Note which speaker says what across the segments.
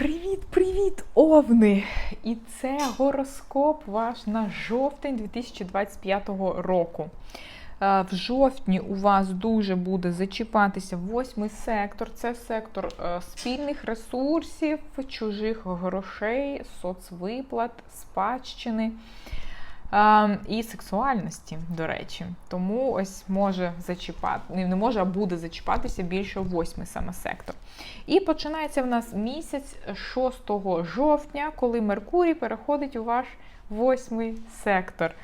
Speaker 1: Привіт-привіт, овни! І це гороскоп ваш на жовтень 2025 року. Е, В жовтні у вас дуже буде зачіпатися восьмий сектор. Це сектор е, спільних ресурсів, чужих грошей, соцвиплат, спадщини. Е, І сексуальності, до речі. Тому ось може зачіпати, не може, а буде зачіпатися більше восьмий саме сектор. І починається в нас місяць 6 жовтня, коли Меркурій переходить у ваш восьмий сектор.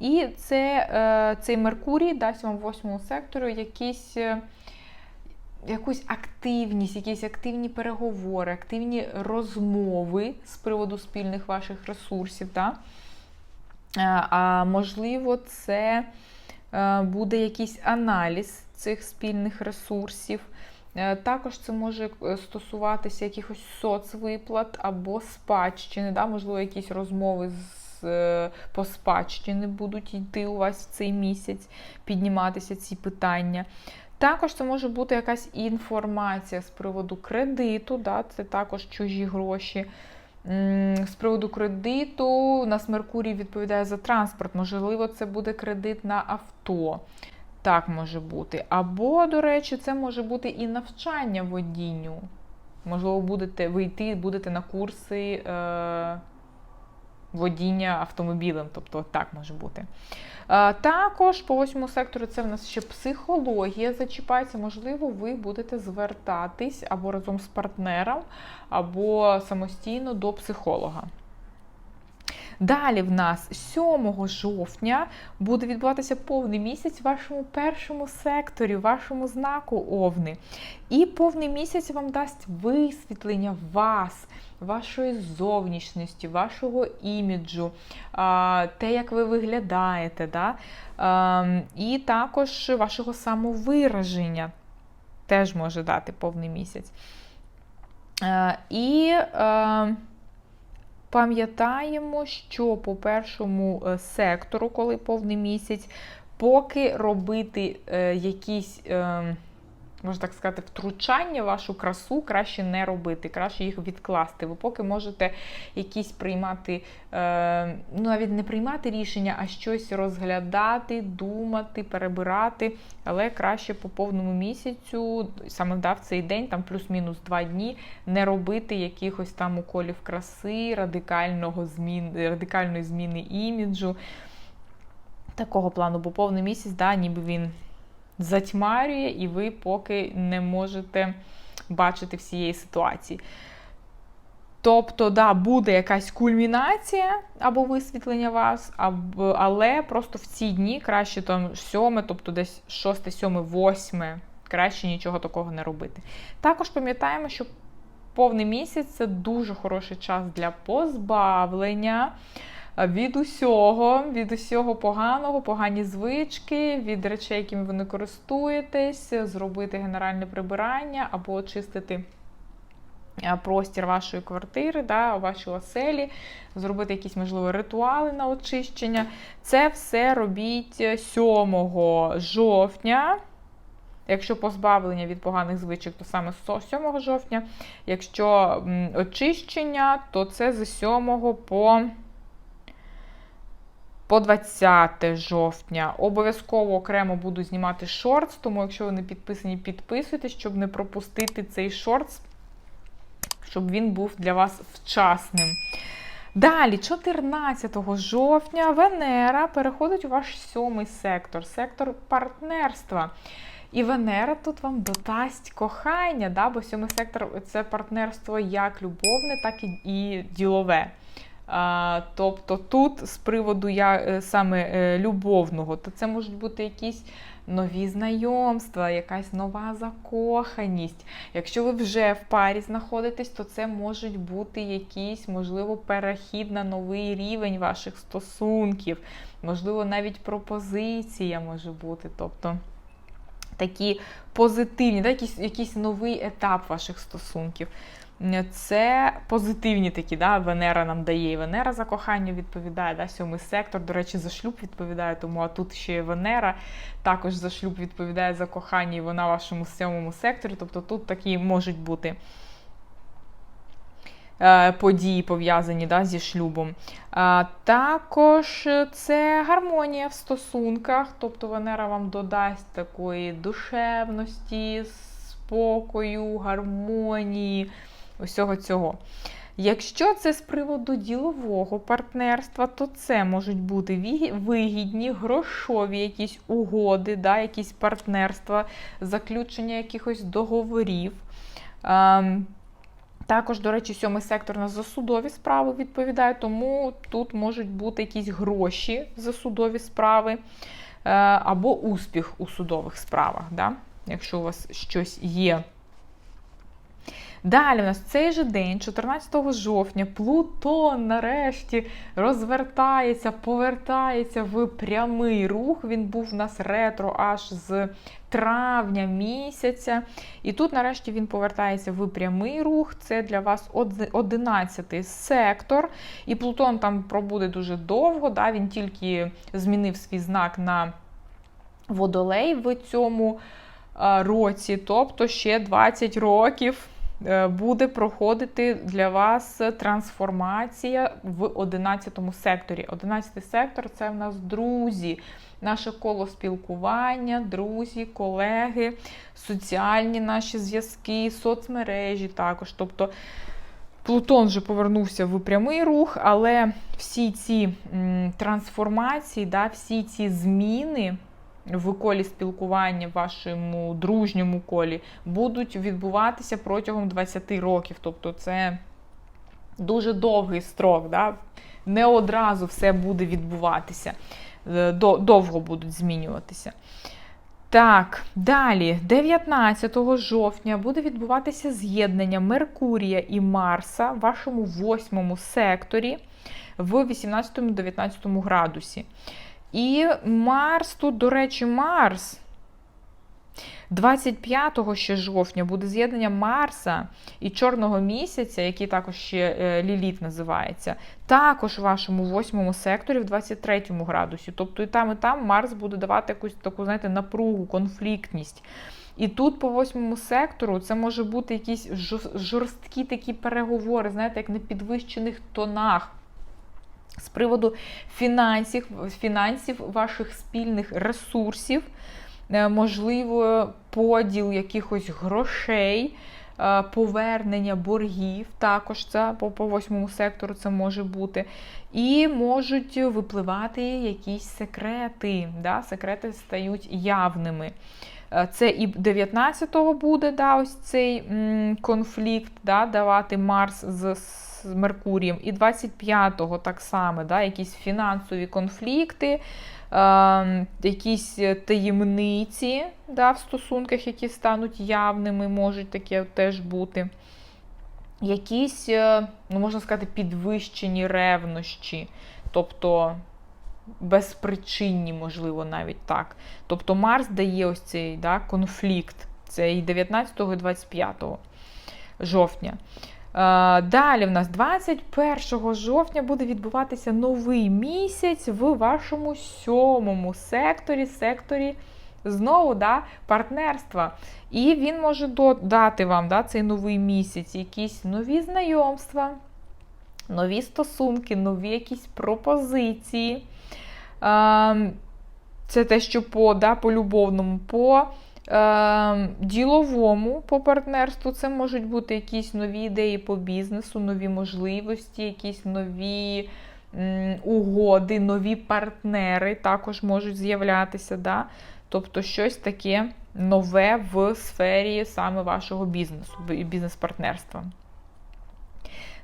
Speaker 1: І це, е, цей Меркурій дасть вам восьмому сектору якісь. е, Якусь активність, якісь активні переговори, активні розмови з приводу спільних ваших ресурсів. Да? Е, А можливо, це е, буде якийсь аналіз цих спільних ресурсів. Е, Також це може стосуватися якихось соцвиплат або спадщини. Да? Можливо, якісь розмови з, по спадщини будуть йти у вас цей місяць, підніматися ці питання. Також це може бути якась інформація з приводу кредиту, да? це також чужі гроші. З приводу кредиту у нас Меркурій відповідає за транспорт. Можливо, це буде кредит на авто. Так може бути. Або, до речі, це може бути і навчання водінню. Можливо, будете ви йти, будете на курси е, водіння автомобілем. Тобто так може бути. Також по восьмому сектору це в нас ще психологія зачіпається. Можливо, ви будете звертатись або разом з партнером, або самостійно до психолога. Далі в нас 7 жовтня буде відбуватися повний місяць в вашому першому секторі, в вашому знаку Овни. І повний місяць вам дасть висвітлення вас, вашої зовнішності, вашого іміджу, те, як ви виглядаєте, да? І також вашого самовираження теж може дати повний місяць. І е, пам'ятаємо, що по першому е, сектору, коли повний місяць, поки робити е, якісь, е, можна так сказати, втручання вашу красу краще не робити, краще їх відкласти. Ви поки можете якісь приймати, е, ну навіть не приймати рішення, а щось розглядати, думати, перебирати, але краще по повному місяцю, саме да, в цей день, там плюс-мінус два дні, не робити якихось там уколів краси, радикального змін, радикальної зміни іміджу. Такого плану, бо повний місяць, да, ніби він затьмарює, і ви поки не можете бачити всієї ситуації. Тобто, да, буде якась кульмінація або висвітлення вас, або, але просто в ці дні краще там 7, тобто десь 6, 7, 8, краще нічого такого не робити. Також пам'ятаємо, що повний місяць це дуже хороший час для позбавлення від усього, від усього поганого, погані звички, від речей, якими ви не користуєтесь, зробити генеральне прибирання або очистити е, простір вашої квартири, да, у вашій оселі, зробити якісь, можливо, ритуали на очищення. Це все робіть 7 жовтня. Якщо позбавлення від поганих звичок, то саме з 7 жовтня. Якщо очищення, то це з 7 по по 20 жовтня. Обов'язково окремо буду знімати шортс, тому якщо ви не підписані, підписуйтесь, щоб не пропустити цей шортс, щоб він був для вас вчасним. Далі, 14 жовтня, Венера переходить у ваш сьомий сектор, сектор партнерства. І Венера тут вам додасть кохання, да? бо сьомий сектор це партнерство як любовне, так і, ділове. Тобто тут з приводу я, е, саме е, любовного, то це можуть бути якісь нові знайомства, якась нова закоханість. Якщо ви вже в парі знаходитесь, то це можуть бути якийсь, можливо, перехід на новий рівень ваших стосунків, можливо, навіть пропозиція може бути. тобто Такі позитивні, да, якийсь, якийсь новий етап ваших стосунків. Це позитивні такі, да, Венера нам дає. І Венера за кохання відповідає, да, сьомий сектор, до речі, за шлюб відповідає, тому а тут ще Венера також за шлюб відповідає за кохання, і вона в вашому сьомому секторі. Тобто тут такі можуть бути е, події пов'язані да, зі шлюбом. А, Також це гармонія в стосунках, тобто Венера вам додасть такої душевності, спокою, гармонії, усього цього. Якщо це з приводу ділового партнерства, то це можуть бути вигідні, грошові якісь угоди, да, якісь партнерства, заключення якихось договорів. Ем, також, до речі, сьомий сектор на засудові справи відповідає, тому тут можуть бути якісь гроші за судові справи е, або успіх у судових справах, да? якщо у вас щось є. Далі у нас цей же день, 14 жовтня, Плутон нарешті розвертається, повертається в прямий рух. Він був у нас ретро аж з травня місяця. І тут, нарешті, він повертається в прямий рух. Це для вас 11 сектор. І Плутон там пробуде дуже довго. Да? Він тільки змінив свій знак на водолей в цьому році, тобто ще 20 років. Е, буде проходити для вас трансформація в 11 секторі. 11 сектор це в нас друзі, наше коло спілкування, друзі, колеги, соціальні наші зв'язки, соцмережі також. Тобто Плутон вже повернувся в прямий рух, але всі ці трансформації, да, всі ці зміни в колі спілкування, в вашому дружньому колі, будуть відбуватися протягом 20 років. Тобто це дуже довгий строк. Да? Не одразу все буде відбуватися, е, довго будуть змінюватися. Так, далі, 19 жовтня буде відбуватися з'єднання Меркурія і Марса в вашому восьмому секторі в 18-19 градусі. І Марс тут, до речі, Марс. 25 ще жовтня буде з'єднання Марса і Чорного місяця, який також ще е, Ліліт називається, також в вашому восьмому секторі в 23 градусі. Тобто і там, і там Марс буде давати якусь таку, знаєте, напругу, конфліктність. І тут, по восьмому сектору, це може бути якісь жорсткі такі переговори, знаєте, як на підвищених тонах з приводу фінансів, фінансів ваших спільних ресурсів, е, можливо, поділ якихось грошей. Е, повернення боргів, також це по, по восьмому сектору це може бути. І можуть випливати якісь секрети. Да? Секрети стають явними. Е, це і 19-го буде да, ось цей м, конфлікт, да, давати Марс з з Меркурієм, і 25-го так само, да, якісь фінансові конфлікти, е, якісь таємниці да, в стосунках, які стануть явними, можуть таке теж бути. Якісь, е, ну, можна сказати, підвищені ревнощі, тобто безпричинні, можливо, навіть так. Тобто Марс дає ось цей да, конфлікт. Це і 19 і 25 жовтня. Далі в нас 21 жовтня буде відбуватися новий місяць в вашому сьомому секторі, секторі знову да, партнерства. І він може додати вам да, цей новий місяць, якісь нові знайомства, нові стосунки, нові якісь пропозиції. Це те, що по да, по любовному, по Ем, діловому по партнерству це можуть бути якісь нові ідеї по бізнесу, нові можливості, якісь нові угоди, нові партнери також можуть з'являтися. Да? Тобто щось таке нове в сфері саме вашого бізнесу, бізнес-партнерства.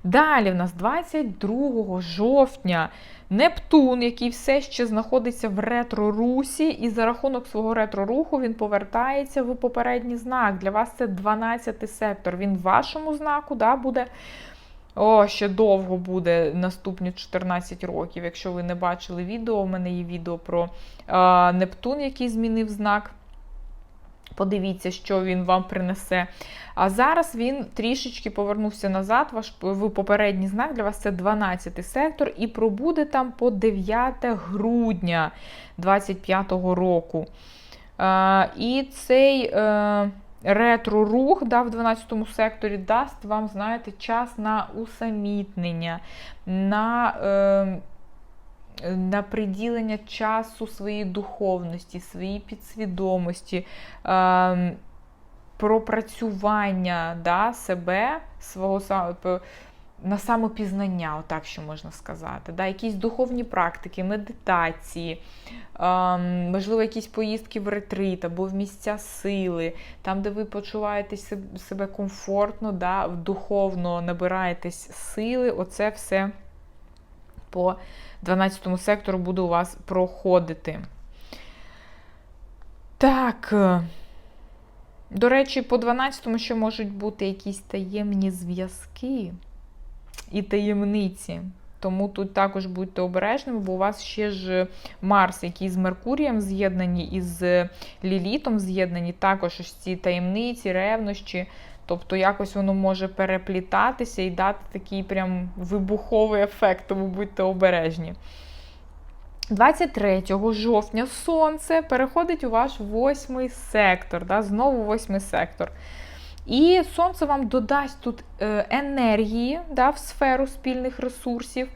Speaker 1: Далі в нас 22 жовтня Нептун, який все ще знаходиться в ретро-русі, і за рахунок свого ретро-руху він повертається в попередній знак. Для вас це 12 сектор. Він в вашому знаку да, буде. О, ще довго буде наступні 14 років. Якщо ви не бачили відео, у мене є відео про е, Нептун, який змінив знак. Подивіться, що він вам принесе. А зараз він трішечки повернувся назад. Ваш в попередній знак для вас це 12 сектор, і пробуде там по 9 грудня 2025 року. А, І цей е, ретро-рух да, в 12 секторі дасть вам, знаєте, час на усамітнення, на. Е, на приділення часу своїй духовності, своїй підсвідомості, пропрацювання да, себе, свого на самопізнання, отак що можна сказати. Да, Якісь духовні практики, медитації, е, можливо, якісь поїздки в ретрит або в місця сили, там, де ви почуваєте себе комфортно, да, духовно набираєтесь сили, оце все по 12 сектору буде у вас проходити. Так. До речі, по 12-му ще можуть бути якісь таємні зв'язки і таємниці. Тому тут також будьте обережними, бо у вас ще ж Марс, який з Меркурієм з'єднані, і з Лілітом з'єднані, також ось ці таємниці, ревнощі. Тобто якось воно може переплітатися і дати такий прям вибуховий ефект, тому будьте обережні. 23 жовтня сонце переходить у ваш восьмий сектор. Да, Знову восьмий сектор. І сонце вам додасть тут е, енергії да, в сферу спільних ресурсів.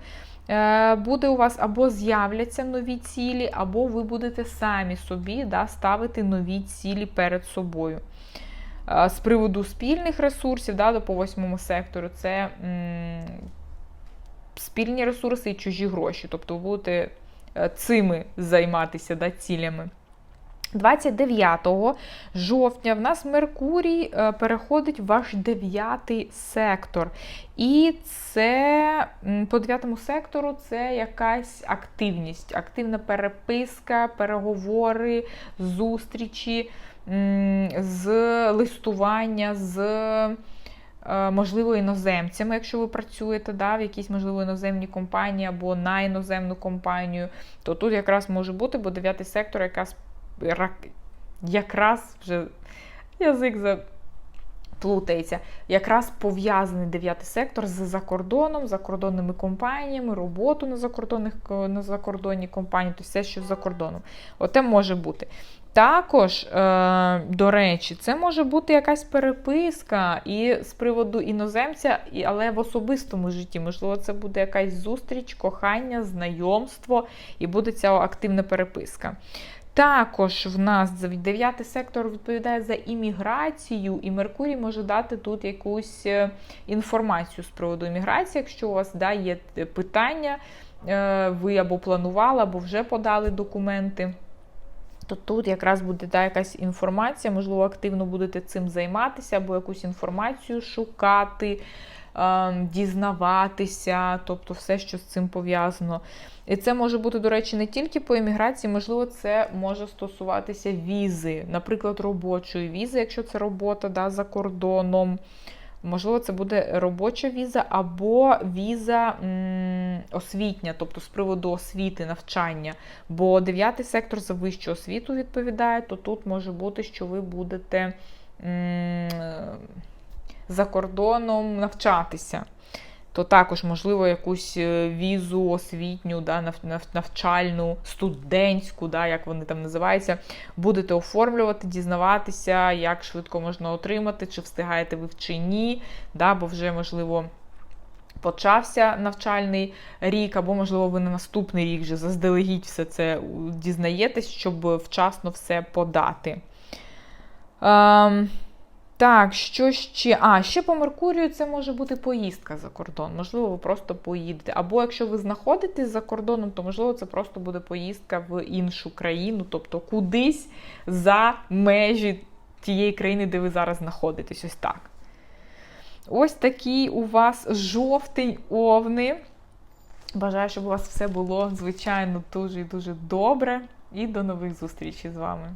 Speaker 1: Е, буде у вас або з'являться нові цілі, або ви будете самі собі да, ставити нові цілі перед собою. З приводу спільних ресурсів, да, по восьмому сектору, це м, спільні ресурси і чужі гроші. Тобто ви будете цими займатися да, цілями. 29 жовтня в нас Меркурій е, переходить в ваш дев'ятий сектор. І це по дев'ятому сектору це якась активність, активна переписка, переговори, зустрічі, з листування, з. Е, можливо, іноземцями, якщо ви працюєте да, в якійсь, можливо, іноземній компанії або на іноземну компанію, то тут якраз може бути, бо дев'ятий сектор якраз якраз вже язик заплутається, якраз пов'язаний дев'ятий сектор з закордоном, закордонними компаніями, роботу на закордонних на закордонній компанії, то все, що за кордоном. Оте може бути. Також, е, до речі, це може бути якась переписка і з приводу іноземця, але в особистому житті. Можливо, це буде якась зустріч, кохання, знайомство, і буде ця активна переписка. Також в нас 9 сектор відповідає за імміграцію, і Меркурій може дати тут якусь е, інформацію з приводу імміграції. Якщо у вас да, є питання, е, ви або планували, або вже подали документи. То тут якраз буде да, якась інформація, можливо, активно будете цим займатися, або якусь інформацію шукати, ем, дізнаватися, тобто все, що з цим пов'язано. І це може бути, до речі, не тільки по імміграції, можливо, це може стосуватися візи, наприклад, робочої візи, якщо це робота да, за кордоном. Можливо, це буде робоча віза або віза освітня, тобто з приводу освіти, навчання. Бо дев'ятий сектор за вищу освіту відповідає, то тут може бути, що ви будете за кордоном навчатися то також, можливо, якусь е, візу освітню, да, навчальну, студентську, да, як вони там називаються, будете оформлювати, дізнаватися, як швидко можна отримати, чи встигаєте ви чи ні, да, бо вже, можливо, почався навчальний рік, або, можливо, ви на наступний рік вже заздалегідь все це дізнаєтесь, щоб вчасно все подати. Um, так, що ще? А, ще по Меркурію це може бути поїздка за кордон. Можливо, ви просто поїдете. Або якщо ви знаходитесь за кордоном, то можливо це просто буде поїздка в іншу країну, тобто кудись за межі тієї країни, де ви зараз знаходитесь. Ось так. Ось такий у вас жовтий овни. Бажаю, щоб у вас все було, звичайно, дуже і дуже добре. І до нових зустрічей з вами.